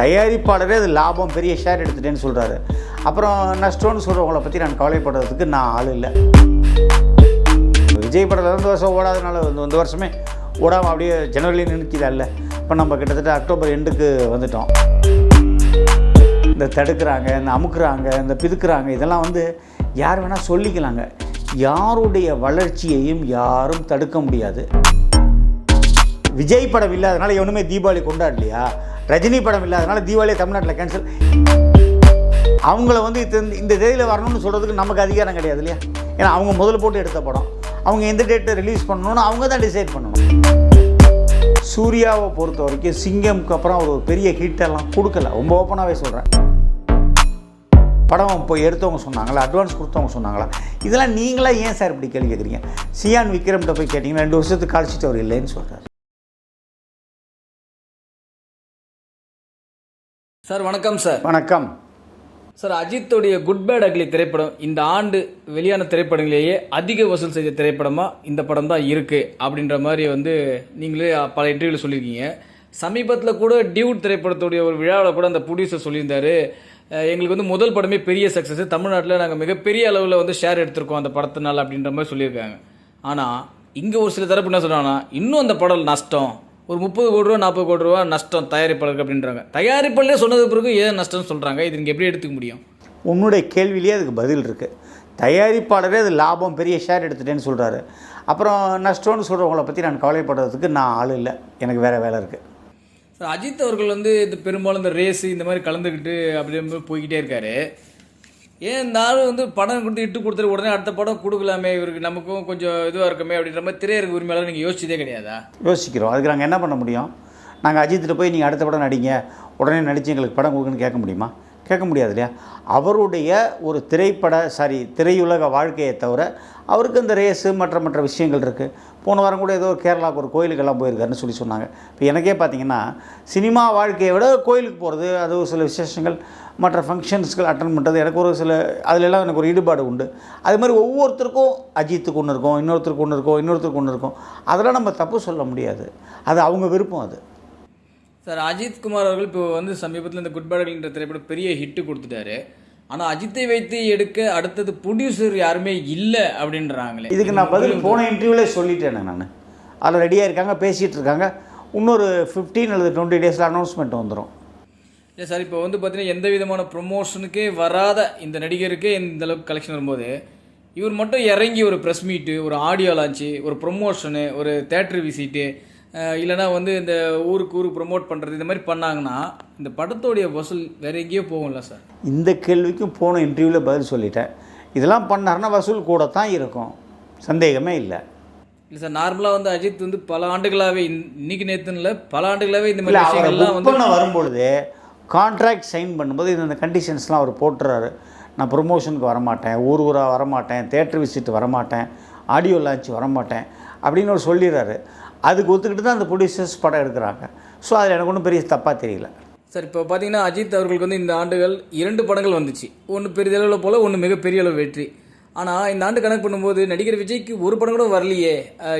தயாரிப்பாளரே அது லாபம் பெரிய ஷேர் எடுத்துட்டேன்னு சொல்கிறாரு அப்புறம் நஷ்டம்னு சொல்கிறவங்கள பற்றி நான் கவலைப்படுறதுக்கு நான் ஆள் இல்லை. விஜய் படம் ரெண்டு வருஷம் ஓடாதனால இந்த இந்த வருஷமே ஓடாமல் அப்படியே ஜனவரி நினைக்கிதா இல்லை. இப்போ நம்ம கிட்டத்தட்ட அக்டோபர் எண்டுக்கு வந்துட்டோம். இந்த தடுக்கிறாங்க இந்த அமுக்குறாங்க இந்த பிதுக்குறாங்க இதெல்லாம் வந்து யார் வேணால் சொல்லிக்கலாங்க. யாருடைய வளர்ச்சியையும் யாரும் தடுக்க முடியாது. விஜய் படம் இல்லாதனால எவனுமே தீபாவளி கொண்டாடலையா? ரஜினி படம் இல்லாதனால தீபாவளியை தமிழ்நாட்டில் கேன்சல் அவங்கள வந்து இந்த- இந்த தேதியில் வரணும்னு சொல்கிறதுக்கு நமக்கு அதிகாரம் கிடையாது இல்லையா? ஏன்னா அவங்க முதல்ல போட்டு எடுத்த படம். அவங்க எந்த டேட்டை ரிலீஸ் பண்ணணும்னு அவங்க தான் டிசைட் பண்ணணும். சூர்யாவை பொறுத்த வரைக்கும் சிங்கம்க்கு அப்புறம் ஒரு பெரிய ஹிட்டெல்லாம் கொடுக்கல. ரொம்ப ஓப்பனாகவே சொல்கிறேன் படம் போய் எடுத்தவங்க சொன்னாங்களா? அட்வான்ஸ் கொடுத்தவங்க சொன்னாங்களா? இதெல்லாம் நீங்களா ஏன் சார் இப்படி கேள்வி கேட்குறீங்க? சியான் விக்ரம்கிட்ட போய் கேட்டிங்கன்னா ரெண்டு வருஷத்துக்கு கழிச்சிட்டு அவர் இல்லைன்னு சொல்கிறார் சார் வணக்கம் சார். வணக்கம். சார் அஜித்துடைய குட் பேட் அக்லி திரைப்படம் இந்த ஆண்டு வெளியான திரைப்படங்களிலேயே அதிக வசூல் செய்த திரைப்படமா இந்த படம் தான் இருக்கு அப்படின்ற மாதிரி வந்து நீங்களே பல இன்டர்வியூவில் சொல்லியிருக்கீங்க. சமீபத்தில் கூட டியூட் திரைப்படத்துடைய ஒரு விழாவில் கூட அந்த ப்ரொடியூசர் சொல்லியிருந்தாரு. எங்களுக்கு வந்து முதல் படமே பெரிய சக்ஸஸ் தமிழ்நாட்டில் நாங்கள் மிகப்பெரிய அளவில் வந்து ஷேர் எடுத்திருக்கோம் அந்த படத்தினால அப்படின்ற மாதிரி சொல்லியிருக்காங்க. ஆனால் இங்கே ஒரு சில தரப்பு என்ன சொல்கிறாங்கன்னா இன்னும் அந்த படம் நஷ்டம். ஒரு முப்பது கோடி ரூபா நாற்பது கோடி ரூபா நஷ்டம் தயாரிப்பாளருக்கு அப்படின்றாங்க. தயாரிப்பாளரே சொன்னது பிறகு ஏன் நஷ்டம்னு சொல்கிறாங்க இது நீங்கள் எப்படி எடுத்துக்க முடியும்? உன்னுடைய கேள்வியிலே அதுக்கு பதில் இருக்குது தயாரிப்பாளரே அது லாபம் பெரிய ஷேர் எடுத்துட்டேன்னு சொல்கிறாரு அப்புறம் நஷ்டம்னு சொல்கிறவங்கள பற்றி நான் கவலைப்படுறதுக்கு நான் ஆள் இல்லை. எனக்கு வேறு வேலை இருக்குது சார் அஜித் அவர்கள் வந்து இந்த பெரும்பாலும் இந்த ரேஸ் இந்த மாதிரி கலந்துக்கிட்டு அப்படியே போய்கிட்டே இருக்காரு. ஏன் இந்த ஆள் வந்து படம் கொடுத்து இட்டு கொடுத்துட்டு உடனே அடுத்த படம் கொடுக்கலாமே இவருக்கு நமக்கும் கொஞ்சம் இதுவாக இருக்குமே அப்படின்ற மாதிரி திரையரங்கு உரிமையாளர் நீங்கள் யோசிச்சதே கிடையாதா? யோசிக்கிறோம். அதுக்கு நாங்கள் என்ன பண்ண முடியும்? நாங்கள் அஜித்திட்ட போய் நீங்கள் அடுத்த படம் நடிங்க. உடனே நடித்து எங்களுக்கு படம் கொடுக்குன்னு கேட்க முடியுமா? கேட்க முடியாது இல்லையா? அவருடைய ஒரு திரைப்பட சாரி திரையுலக வாழ்க்கையை தவிர அவருக்கு இந்த ரேஸு மற்ற மற்ற விஷயங்கள் இருக்குது போன வாரம் கூட ஏதோ கேரளாவுக்கு ஒரு கோயிலுக்கெல்லாம் போயிருக்காருன்னு சொல்லி சொன்னாங்க. இப்போ எனக்கே பார்த்தீங்கன்னா சினிமா வாழ்க்கையை விட கோயிலுக்கு போகிறது அது ஒரு சில விசேஷங்கள் மற்ற ஃபங்க்ஷன்ஸ்கள் அட்டன் பண்ணுறது எனக்கு ஒரு சில அதிலெல்லாம் எனக்கு ஒரு ஈடுபாடு உண்டு. அது மாதிரி ஒவ்வொருத்தருக்கும் அஜித்துக்கு ஒன்று இருக்கும் இன்னொருத்தருக்கு ஒன்று இருக்கும் இன்னொருத்தருக்கு ஒன்று இருக்கும். அதெல்லாம் நம்ம தப்பு சொல்ல முடியாது. அது அவங்க விருப்பம் அது. சார் அஜித் குமார் அவர்கள் இப்போ வந்து சமீபத்தில் இந்த குட் பேடுகின்ற திரைப்படம் பெரிய ஹிட்டு கொடுத்துட்டாரு. ஆனால் அஜித்தை வைத்து எடுக்க அடுத்தது ப்ரொடியூசர் யாருமே இல்லை அப்படின்றாங்களே. இதுக்கு நான் பதில் போன இன்டர்வியூலே சொல்லிட்டேன் நான். அதில் ரெடியாக இருக்காங்க பேசிகிட்டு இருக்காங்க. இன்னொரு ஃபிஃப்டீன் அல்லது டுவெண்ட்டி டேஸில் அனௌன்ஸ்மெண்ட் வந்துடும் இல்லை சார் இப்போ வந்து பார்த்தீங்கன்னா எந்த விதமான ப்ரொமோஷனுக்கே வராத இந்த நடிகருக்கே இந்த அளவுக்கு கலெக்ஷன் வரும்போது இவர் மட்டும் இறங்கி ஒரு ப்ரெஸ் மீட்டு ஒரு ஆடியோ லான்ச்சு ஒரு ப்ரொமோஷனு ஒரு தேட்டர் விசிட்டு இல்லைனா வந்து இந்த ஊருக்கு ஊருக்கு ப்ரொமோட் பண்ணுறது இந்த மாதிரி பண்ணாங்கன்னா இந்த படத்தோடைய வசூல் வேற எங்கேயோ போகும்ல சார் இந்த கேள்விக்கும் போன இன்டர்வியூவில் பதில் சொல்லிட்டேன். இதெல்லாம் பண்ணாருன்னா வசூல் கூட தான் இருக்கும். சந்தேகமே இல்லை. இல்லை சார் நார்மலாக வந்து அஜித் வந்து பல ஆண்டுகளாகவே இன்னைக்கு இல்லை பல ஆண்டுகளாகவே இந்த மாதிரி விஷயங்கள்லாம் வந்து வரும்பொழுது கான்ட்ராக்ட் சைன் பண்ணும்போது இந்த கண்டிஷன்ஸ்லாம் அவர் போட்டுறாரு. நான் ப்ரொமோஷனுக்கு வரமாட்டேன் ஊர் ஊராக வரமாட்டேன் தேட்டர் விசிட் வரமாட்டேன் ஆடியோ லான்ச் வரமாட்டேன் அப்படின்னு அவர் சொல்லிடுறாரு. அதுக்கு ஒத்துக்கிட்டு தான் அந்த ப்ரொடியூசர்ஸ் படம் எடுக்கிறாங்க. ஸோ அதில் எனக்கு ஒன்றும் பெரிய தப்பாக தெரியல. சார் இப்போ பார்த்தீங்கன்னா அஜித் அவர்களுக்கு வந்து இந்த ஆண்டுகள் இரண்டு படங்கள் வந்துச்சு. ஒன்று பெரிய அளவில் போல் ஒன்று மிகப்பெரிய அளவு வெற்றி. ஆனால் இந்த ஆண்டு கணக்கு பண்ணும்போது நடிகர் விஜய்க்கு ஒரு படம் கூட வரலையே.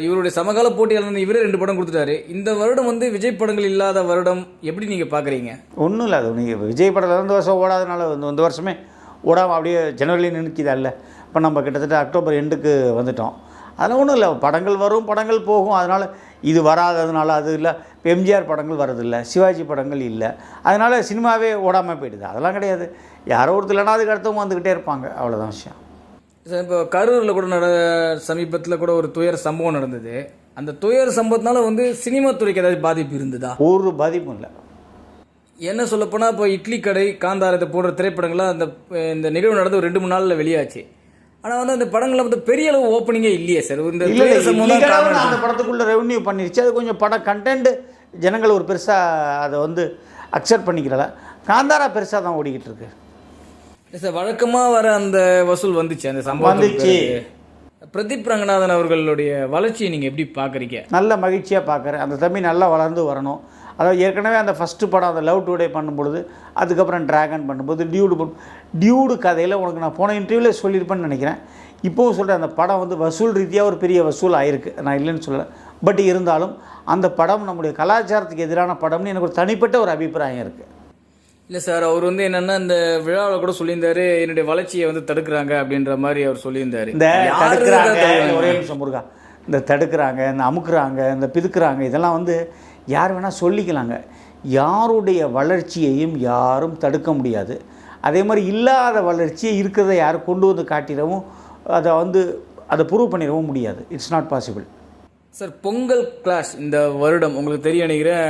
இவருடைய சமகால போட்டியாளர் இவரே ரெண்டு படம் கொடுத்துட்டாரு. இந்த வருடம் வந்து விஜய் படங்கள் இல்லாத வருடம் எப்படி நீங்கள் பார்க்குறீங்க ஒன்றும் இல்லை அது நீங்கள் விஜய் படம் ரெண்டு வருஷம் ஓடாதனால இந்த இந்த வருஷமே ஓடாமல் அப்படியே ஜனவரியில் இல்லை இப்போ நம்ம கிட்டத்தட்ட அக்டோபர் எண்டுக்கு வந்துட்டோம். அதெல்லாம் ஒன்றும் இல்லை படங்கள் வரும் படங்கள் போகும். அதனால் இது வராததுனால அது இல்லை. இப்போ எம்ஜிஆர் படங்கள் வரதில்லை சிவாஜி படங்கள் இல்லை. அதனால் சினிமாவே ஓடாமல் போயிடுது. அதெல்லாம் கிடையாது. யாரோ ஒருத்தர் இல்லைனா அதுக்கு அடுத்தவங்க வந்துக்கிட்டே இருப்பாங்க. அவ்வளோதான் விஷயம். சார் இப்போ கரூரில் கூட நட சமீபத்தில் கூட ஒரு துயர சம்பவம் நடந்தது. அந்த துயர சம்பவத்தினால வந்து சினிமா துறைக்கு ஏதாவது பாதிப்பு இருந்ததா? ஒரு பாதிப்பும் இல்லை. என்ன சொல்லப்போனால் இப்போ இட்லி கடை காந்தாரத்தை போடுற திரைப்படங்கள்லாம் அந்த இந்த நிகழ்வு நடந்து ஒரு ரெண்டு மூணு நாளில் வெளியாச்சு. ஆனால் வந்து அந்த படங்களில் வந்து பெரிய அளவு ஓப்பனிங்கே இல்லையே சார். இந்த அந்த படத்துக்குள்ள ரெவன்யூ பண்ணிருச்சு. அது கொஞ்சம் படம் கண்டென்ட் ஜனங்கள் ஒரு பெருசாக அதை வந்து அக்செப்ட் பண்ணிக்கிறல காந்தாரா பெருசாக தான் ஓடிக்கிட்டு இருக்கு. சார் வழக்கமாக வர அந்த வசூல் வந்துச்சு. அந்த சம்பவம் வந்துச்சு. பிரதீப் ரங்கநாதன் அவர்களுடைய வளர்ச்சியை நீங்கள் எப்படி பார்க்குறீங்க? நல்ல மகிழ்ச்சியாக பார்க்குறேன். அந்த தம்பி நல்லா வளர்ந்து வரணும். அதாவது ஏற்கனவே அந்த ஃபஸ்ட்டு படம் அந்த லவ் டுடே பண்ணும்பொழுது அதுக்கப்புறம் ட்ராகன் பண்ணும்போது டியூடு பண்ணும் டியூடு கதையில் உனக்கு நான் போன இன்டர்வியூவில் சொல்லியிருப்பேன்னு நினைக்கிறேன். இப்போவும் சொல்கிறேன் அந்த படம் வந்து வசூல் ரீதியாக ஒரு பெரிய வசூல் ஆயிருக்கு. நான் இல்லைன்னு சொல்லலை. பட் இருந்தாலும் அந்த படம் நம்முடைய கலாச்சாரத்துக்கு எதிரான படம்னு எனக்கு ஒரு தனிப்பட்ட ஒரு அபிப்பிராயம் இருக்குது இல்லை சார் அவர் வந்து என்னன்னா இந்த விழாவில் கூட சொல்லியிருந்தாரு என்னுடைய வளர்ச்சியை வந்து தடுக்கிறாங்க அப்படின்ற மாதிரி அவர் சொல்லியிருந்தாரு. இந்த தடுக்கிறாங்க? ஒரே நிமிஷம் முருகா. இந்த தடுக்கிறாங்க இந்த அமுக்குறாங்க இந்த பிதுக்குறாங்க இதெல்லாம் வந்து யார் வேணால் சொல்லிக்கலாங்க. யாருடைய வளர்ச்சியையும் யாரும் தடுக்க முடியாது. அதே மாதிரி இல்லாத வளர்ச்சியை இருக்கிறத யாரும் கொண்டு வந்து காட்டிடவும் அதை வந்து அதை ப்ரூவ் பண்ணிடவும் முடியாது. It's not possible sir Pongal clash இந்த வருடம் உங்களுக்கு தெரிய நினைக்கிறேன்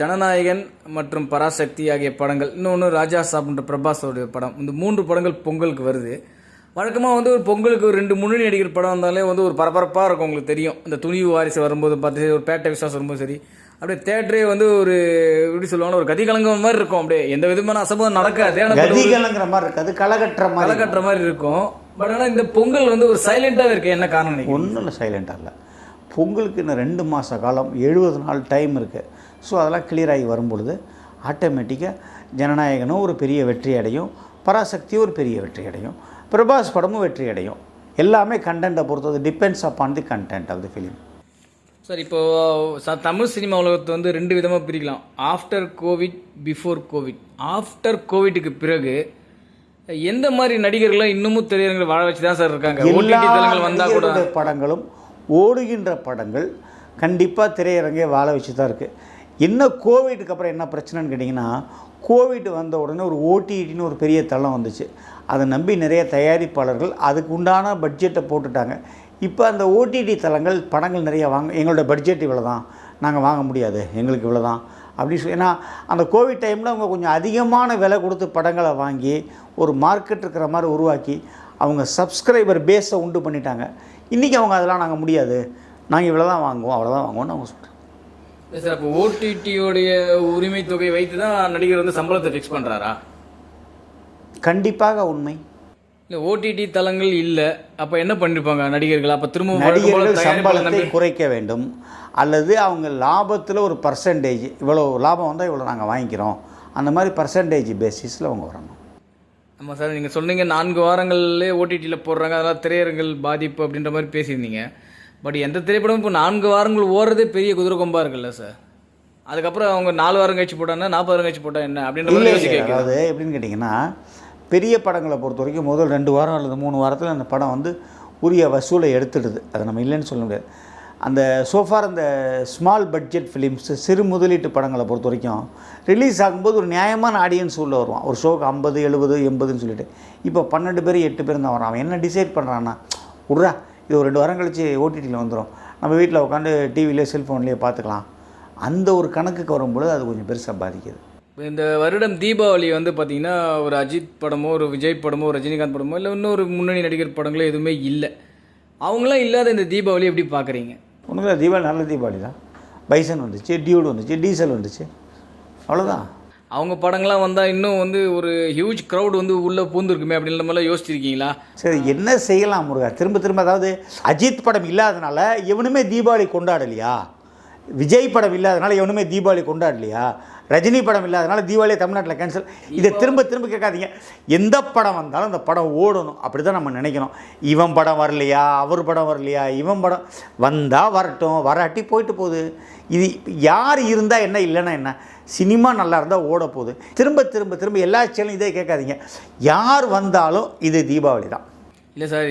ஜனநாயகன் மற்றும் பராசக்தி ஆகிய படங்கள் இன்னொன்று ராஜா சாப்ன்ற பிரபாஸோடைய படம். இந்த மூன்று படங்கள் பொங்கலுக்கு வருது. வழக்கமாக வந்து ஒரு பொங்கலுக்கு ஒரு ரெண்டு முன்னணி நடிகர் படம் வந்தாலே வந்து ஒரு பரபரப்பாக இருக்கும் உங்களுக்கு தெரியும். இந்த துணிவு வாரிசு வரும்போது பார்த்து ஒரு பேட்டை விசுவாசம் வரும்போது சரி. அப்படியே தேட்டரே வந்து ஒரு எப்படி சொல்லுவாங்க ஒரு கதி கலங்கம் மாதிரி இருக்கும். அப்படியே எந்த விதமான அசம்பவம் நடக்காது. ஆனா ஒரு கதிகலங்கிற மாதிரி இருக்காது களகட்டுற மாதிரி களை கட்டுற மாதிரி இருக்கும். பட் ஆனால் இந்த பொங்கல் வந்து ஒரு சைலண்டாக இருக்கு. என்ன காரணம்? ஒன்றும் இல்லை சைலண்டாக இல்லை. பொங்கலுக்கு இன்னும் ரெண்டு மாத காலம் எழுபது நாள் டைம் இருக்குது ஸோ அதெல்லாம் கிளியர் ஆகி வரும்பொழுது ஆட்டோமேட்டிக்காக ஜனநாயகனும் ஒரு பெரிய வெற்றி அடையும். பராசக்தியும் ஒரு பெரிய வெற்றி அடையும். பிரபாஸ் படமும் வெற்றி அடையும். எல்லாமே கண்டென்ட்டை பொறுத்தது depends upon the content of the film sir இப்போ ச- தமிழ் சினிமா உலகத்தை வந்து ரெண்டு விதமாக பிரிக்கலாம். After COVID before COVID after கோவிட்டுக்கு பிறகு எந்த மாதிரி நடிகர்கள்லாம் இன்னமும் திரையரங்கில் வாழ வச்சு தான் சார் இருக்காங்க? ஓடிடி தளங்கள் வந்தால் கூட. படங்களும் ஓடுகின்ற படங்கள் கண்டிப்பாக திரையரங்கே வாழ வச்சு தான் இருக்குது என்ன கோவிட்டுக்கு அப்புறம் என்ன பிரச்சனைன்னு கேட்டிங்கன்னா கோவிட் வந்த உடனே ஒரு ஓடிடின்னு ஒரு பெரிய தளம் வந்துச்சு. அதை நம்பி நிறைய தயாரிப்பாளர்கள் அதுக்கு உண்டான பட்ஜெட்டை போட்டுட்டாங்க. இப்போ அந்த ஓடிடி தளங்கள் படங்கள் நிறைய வாங்க எங்களோட பட்ஜெட் இவ்வளோ தான் நாங்கள் வாங்க முடியாது எங்களுக்கு இவ்வளோ தான் அப்படின்னு சொல்லி ஏன்னா அந்த கோவிட் டைமில் அவங்க கொஞ்சம் அதிகமான விலை கொடுத்து படங்களை வாங்கி ஒரு மார்க்கெட் இருக்கிற மாதிரி உருவாக்கி அவங்க சப்ஸ்கிரைபர் பேஸை உண்டு பண்ணிட்டாங்க. இன்றைக்கி அவங்க அதெல்லாம் நாங்கள் முடியாது. நாங்கள் இவ்வளோ தான் வாங்குவோம் அவ்வளோதான் வாங்குவோம்னு அவங்க சொல்கிறாங்க சார் அப்போ ஓடிடியோடைய உரிமை தொகையை வைத்து தான் நடிகர் வந்து சம்பளத்தை ஃபிக்ஸ் பண்ணுறாரா கண்டிப்பாக உண்மை. இல்லை ஓடிடி தளங்கள் இல்லை. அப்போ என்ன பண்ணிருப்பாங்க நடிகர்கள்? அப்போ திரும்ப நடிகர்கள் சம்பளத்தை குறைக்க வேண்டும். அல்லது அவங்க லாபத்தில் ஒரு பர்சன்டேஜ் இவ்வளோ லாபம் வந்தால் இவ்வளோ நாங்கள் வாங்கிக்கிறோம். அந்த மாதிரி பர்சன்டேஜ் பேசிஸில் அவங்க வரணும். ஆமாம் சார் நீங்கள் சொன்னீங்க நான்கு வாரங்கள்லேயே ஓடிடியில் போடுறாங்க. அதெல்லாம் திரையரங்கள் பாதிப்பு அப்படின்ற மாதிரி பேசியிருந்தீங்க. பட் எந்த திரைப்படமும் இப்போ நான்கு வாரங்கள் ஓடுறதே பெரிய குதிரை கொம்பா இருக்குல்ல சார் அதுக்கப்புறம் அவங்க நாலு வாரம் கழிச்சு போட்டாங்கன்னா நாற்பது வாரம் கழிச்சு போட்டா என்ன அப்படின்ற. அதாவது எப்படின்னு கேட்டிங்கன்னா பெரிய படங்களை பொறுத்த வரைக்கும் முதல் ரெண்டு வாரம் அல்லது மூணு வாரத்தில் அந்த படம் வந்து உரிய வசூலை எடுத்துடுது. அதை நம்ம இல்லைன்னு சொல்ல முடியாது. அந்த சோஃபார் அந்த ஸ்மால் பட்ஜெட் ஃபிலிம்ஸ் சிறு முதலீட்டு படங்களை பொறுத்த வரைக்கும் ரிலீஸ் ஆகும்போது ஒரு நியாயமான ஆடியன்ஸ் உள்ளே வருவான். ஒரு ஷோக்கு ஐம்பது எழுபது எண்பதுன்னு சொல்லிட்டு. இப்போ பன்னெண்டு பேர் எட்டு பேர் தான் வரான் அவன் என்ன டிசைட் பண்ணுறான்னா விட்றா இது ஒரு ரெண்டு வாரம் கழிச்சு ஓடிடியில் வந்துடும் நம்ம வீட்டில் உட்காந்து டிவிலே செல்ஃபோன்லேயே பார்த்துக்கலாம் அந்த ஒரு கணக்குக்கு வரும்பொழுது அது கொஞ்சம் பெருசாக பாதிக்குது. இப்ப இந்த வருடம் தீபாவளி வந்து பார்த்தீங்கன்னா ஒரு அஜித் படமோ ஒரு விஜய் படமோ ஒரு ரஜினிகாந்த் படமோ இல்லை இன்னொரு முன்னணி நடிகர் படங்களோ எதுவுமே இல்லை. அவங்களாம் இல்லாத இந்த தீபாவளி எப்படி பார்க்குறீங்க ஒன்றும் தீபாவளி நல்ல தீபாவளி தான் பைசன் வந்துச்சு டியூடு வந்துச்சு டீசல் வந்துச்சு. அவ்வளோதான் அவங்க படங்கள்லாம் வந்தால் இன்னும் வந்து ஒரு ஹியூஜ் க்ரௌட் வந்து உள்ளே பூந்துருக்குமே அப்படின்ற மாதிரிலாம் யோசிச்சிருக்கீங்களா? சரி என்ன செய்யலாம் முருகா? திரும்ப திரும்ப அதாவது அஜித் படம் இல்லாதனால எவனுமே தீபாவளி கொண்டாடலையா? விஜய் படம் இல்லாதனால எவனுமே தீபாவளி கொண்டாடலையா? ரஜினி படம் இல்லாதனால தீபாவளியை தமிழ்நாட்டில் கேன்சல் இதை திரும்ப திரும்ப கேட்காதீங்க. எந்த படம் வந்தாலும் அந்த படம் ஓடணும். அப்படி தான் நம்ம நினைக்கணும். இவன் படம் வரலையா? அவர் படம் வரலையா? இவன் படம் வந்தால் வரட்டும். வராட்டி போயிட்டு போகுது. இது யார் இருந்தால் என்ன இல்லைன்னா என்ன? சினிமா நல்லா இருந்தால் ஓட போகுது திரும்ப திரும்ப திரும்ப எல்லா சேனலும் இதே கேட்காதீங்க. யார் வந்தாலும் இது தீபாவளி தான். இல்லை சார்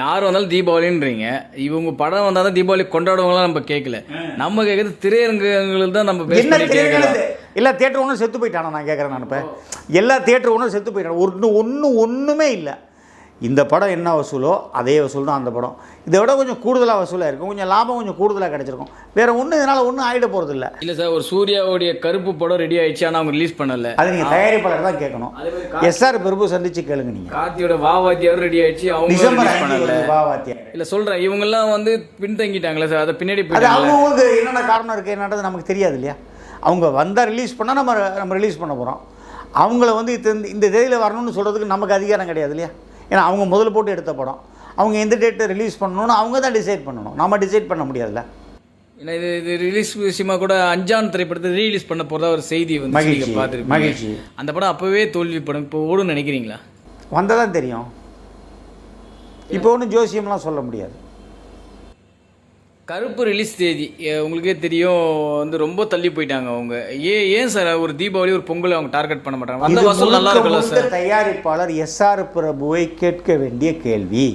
யார் வந்தாலும் தீபாவளின்றீங்க. இவங்க படம் வந்தால் தான் தீபாவளி கொண்டாடுவாங்களாம் நம்ம கேட்கல நம்ம கேட்குறது திரையரங்குகளில் தான் நம்ம எல்லா தேட்டர் ஒன்றும் செத்து போயிட்டானா நான் கேட்குறேன் நான் இப்போ. எல்லா தேட்டர் ஒன்றும் செத்து போயிட்டான். ஒன்று ஒன்று ஒன்றுமே இல்லை. இந்த படம் என்ன வசூலோ அதே வசூல் தான் அந்த படம். இதை விட கொஞ்சம் கூடுதலாக வசூலாக இருக்கும். கொஞ்சம் லாபம் கொஞ்சம் கூடுதலாக கிடச்சிருக்கும். வேறு ஒன்றும் இதனால் ஒன்றும் ஆகிட போகிறது இல்லை இல்லை சார் ஒரு சூர்யாவுடைய கருப்பு படம் ரெடி ஆயிடுச்சு ஆனால் அவங்க ரிலீஸ் பண்ணல. அது நீங்கள் தயாரிப்பாளர் தான் கேட்கணும். எஸ்ஆர் பிரபு சந்திச்சு கேளுங்க நீங்கள் கார்த்தியோட வாவாத்தியாரும் ரெடி ஆயிடுச்சு அவங்க டிசம்பர் பண்ணல. வருது வா வாத்தியார் இல்லை சொல்கிறேன் இவங்கெல்லாம் வந்து பின்தங்கிட்டாங்களே சார் அதை பின்னாடி அது அவங்கவுங்களுக்கு என்னென்ன காரணம் இருக்குது என்னன்றது நமக்கு தெரியாது இல்லையா? அவங்க வந்தால் ரிலீஸ் பண்ணால் நம்ம நம்ம ரிலீஸ் பண்ண போகிறோம் அவங்கள வந்து இந்த இந்த தேதியில் வரணும்னு சொல்கிறதுக்கு நமக்கு அதிகாரம் கிடையாது இல்லையா? ஏன்னா அவங்க முதல்ல போட்டு எடுத்த படம். அவங்க எந்த டேட்டை ரிலீஸ் பண்ணணும்னு அவங்க தான் டிசைட் பண்ணணும். நம்ம டிசைட் பண்ண முடியாதுல்ல? ஏன்னா இது இது ரிலீஸ் விஷயமா கூட அஞ்சான் திரைப்படத்தை ரீலீஸ் பண்ண போறதா ஒரு செய்தி வந்து மகிழ்ச்சி, மகிழ்ச்சி. அந்த படம் அப்பவே தோல்வி படம் இப்போ ஓடுன்னு நினைக்கிறீங்களா? வந்தால் தான் தெரியும். இப்போ ஒன்றும் ஜோசியம்லாம் சொல்ல முடியாது. கருப்பு ரிலீஸ் தேதி. உங்களுக்கே தெரியும் வந்து ரொம்ப தள்ளி போயிட்டாங்க அவங்க. ஏன் ஏன் சார் ஒரு தீபாவளி ஒரு பொங்கல் அவங்க டார்கெட் பண்ண மாட்டாங்க? அந்த வசூல் நல்லா முழுக்க சார்? தயாரிப்பாளர் எஸ்ஆர் பிரபுவை கேட்க வேண்டிய கேள்வி.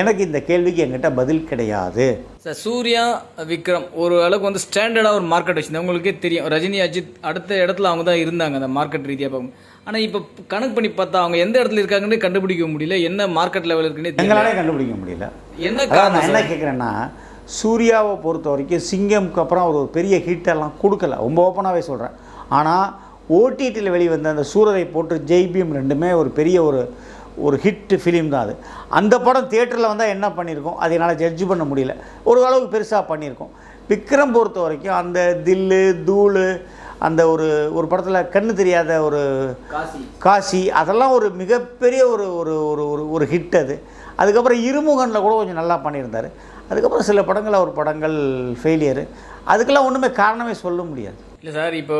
எனக்கு இந்த கேள்விக்கு என்கிட்ட பதில் கிடையாது. சார் சூர்யா விக்ரம் ஒரு அளவுக்கு வந்து ஸ்டாண்டர்டாக ஒரு மார்க்கெட் வச்சிருந்தாங்க. உங்களுக்கே தெரியும். ரஜினி அஜித் அடுத்த இடத்துல அவங்க தான் இருந்தாங்க அந்த மார்க்கெட் ரீதியாக பார்க்கும் ஆனால் இப்போ கணக்கு பண்ணி பார்த்தா அவங்க எந்த இடத்துல இருக்காங்கன்னு கண்டுபிடிக்க முடியல. என்ன மார்க்கெட் லெவல் இருக்குன்னே எங்களாலே கண்டுபிடிக்க முடியல. என்ன காரணம் நான் என்ன கேட்குறேன்னா சூர்யாவை பொறுத்த வரைக்கும் சிங்கம்க்கு அப்புறம் அவர் ஒரு பெரிய ஹிட்டெல்லாம் கொடுக்கல. ரொம்ப ஓப்பனாகவே சொல்கிறேன் ஆனால் ஓடிடியில் வெளிவந்த அந்த சூரரை போட்டு ஜெய்பீம் ரெண்டுமே ஒரு பெரிய ஒரு ஒரு ஹிட் ஃபிலிம் தான் அது. அந்த படம் தியேட்டரில் வந்தால் என்ன பண்ணியிருக்கோம்? அதை என்னால் ஜட்ஜ் பண்ண முடியல. ஒரு அளவுக்கு பெருசாக பண்ணியிருக்கோம். விக்ரம் பொறுத்த வரைக்கும் அந்த தில்லு தூளு அந்த ஒரு ஒரு படத்தில் கண்ணு தெரியாத ஒரு காசி. காசி அதெல்லாம் ஒரு மிகப்பெரிய ஒரு ஒரு ஒரு ஒரு ஒரு ஹிட் அது. அதுக்கப்புறம் இருமுகனில் கூட கொஞ்சம் நல்லா பண்ணியிருந்தார். அதுக்கப்புறம் சில படங்கள் அவர் படங்கள் ஃபெயிலியரு அதுக்கெல்லாம் ஒன்றுமே காரணமே சொல்ல முடியாது. இல்லை சார் இப்போ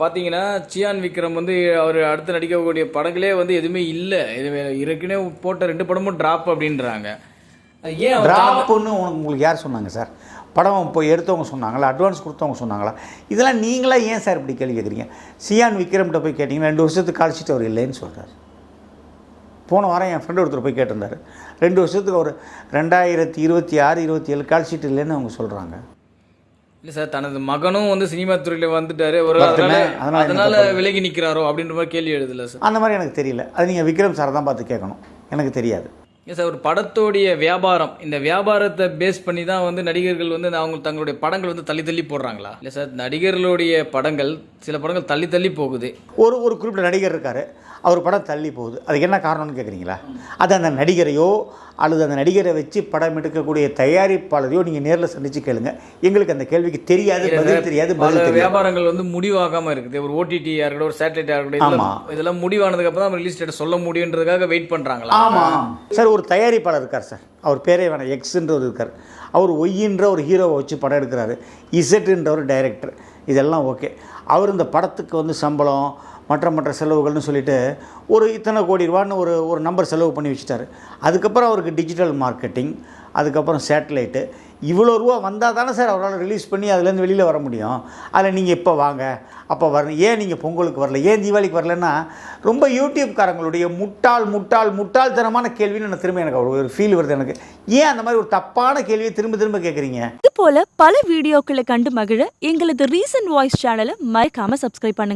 பார்த்தீங்கன்னா சியான் விக்ரம் வந்து அவர் அடுத்து நடிக்கக்கூடிய படங்களே வந்து எதுவுமே இல்லை. இது ஏற்கனவே போட்ட ரெண்டு படமும் ட்ராப் அப்படின்றாங்க. ஏன் ட்ராப்புன்னு உனக்கு உங்களுக்கு யார் சொன்னாங்க சார்? படம் போய் எடுத்தவங்க சொன்னாங்களா? அட்வான்ஸ் கொடுத்தவங்க சொன்னாங்களா? இதெல்லாம் நீங்களா ஏன் சார் இப்படி கேள்வி கேட்குறீங்க? சியான் விக்ரம்கிட்ட போய் கேட்டிங்கன்னா ரெண்டு வருஷத்துக்கு கால்ஷீட் அவர் இல்லைன்னு சொல்கிறார் போன வாரம் என் ஃப்ரெண்டு ஒருத்தர் போய் கேட்டிருந்தார். ரெண்டு வருஷத்துக்கு ஒரு ரெண்டாயிரத்தி இருபத்தி ஆறு இருபத்தி ஏழு கால்ஷீட் இல்லைன்னு அவங்க சொல்கிறாங்க இல்லை சார் தனது மகனும் வந்து சினிமா துறையில் வந்துட்டாரு. ஒரு அதனால அதனால? விலகி நிற்கிறாரோ அப்படின்ற மாதிரி கேள்வி எழுதல சார். அந்த மாதிரி எனக்கு தெரியல. அது நீங்கள் விக்ரம் சாரை தான் பார்த்து கேட்கணும். எனக்கு தெரியாது. சார் ஒரு படத்தோடைய வியாபாரம். இந்த வியாபாரத்தை பேஸ் பண்ணி தான் வந்து நடிகர்கள் வந்து அவங்க தங்களுடைய படங்கள் வந்து தள்ளி தள்ளி போடுறாங்களா? இல்லை சார் நடிகர்களுடைய படங்கள் சில படங்கள் தள்ளி தள்ளி போகுது. ஒரு ஒரு குறிப்பிட்ட நடிகர் இருக்கார். அவர் படம் தள்ளி போகுது. அதுக்கு என்ன காரணம்னு கேட்குறீங்களா அது அந்த நடிகரையோ அல்லது அந்த நடிகரை வச்சு படம் எடுக்கக்கூடிய தயாரிப்பாளரையோ நீங்கள் நேரில் சந்திச்சு கேளுங்க. எங்களுக்கு அந்த கேள்விக்கு தெரியாது பதில் தெரியாது பதில் வியாபாரங்கள் வந்து முடிவாகாம இருக்குது. ஒரு ஓடிடி இருக்கட்டும் ஒரு சேட்டலைட் இருக்கட்டும் இதெல்லாம் ஆமா. இதெல்லாம் முடிவானதுக்கு அப்புறம் ரிலீஸ் டேட் சொல்ல முடியுன்றதுக்காக வெயிட் பண்றாங்களா? ஆமாம் சார் ஒரு தயாரிப்பாளர் இருக்கார் சார். அவர் பேரே வேணாம் எக்ஸ்ன்றவர் இருக்கார். அவர் ஒய்யின்ற ஒரு ஹீரோவை வச்சு படம் எடுக்கிறாரு. இசட்டுன்ற ஒரு டைரக்டர் இதெல்லாம் ஓகே அவர் இந்த படத்துக்கு வந்து சம்பளம் மற்ற மற்ற செலவுகள்னு சொல்லிவிட்டு ஒரு இத்தனை கோடி ரூபான்னு ஒரு ஒரு நம்பர் செலவு பண்ணி வச்சுட்டாரு. அதுக்கப்புறம் அவருக்கு டிஜிட்டல் மார்க்கெட்டிங் அதுக்கப்புறம் சேட்டலைட்டு. இவ்வளோ ரூபா வந்தால் தானே சார் அவரால் ரிலீஸ் பண்ணி அதுலேருந்து வெளியில் வர முடியும். அதில் நீங்கள் இப்போ வாங்க. அப்போ வரணும் ஏன் நீங்கள் பொங்கலுக்கு வரல? ஏன் தீபாவளிக்கு வரலன்னா ரொம்ப யூடியூப்காரங்களுடைய முட்டாள் முட்டாள் முட்டாள்தனமான கேள்வின்னு எனக்கு திரும்ப எனக்கு ஒரு ஃபீல் வருது எனக்கு. ஏன் அந்த மாதிரி ஒரு தப்பான கேள்வியை திரும்ப திரும்ப கேட்குறீங்க? இது போல பல வீடியோக்களை கண்டு மகிழ எங்களது ரீசன்ட் வாய்ஸ் சேனலை மறைக்காமல் சப்ஸ்கிரைப் பண்ணுங்க.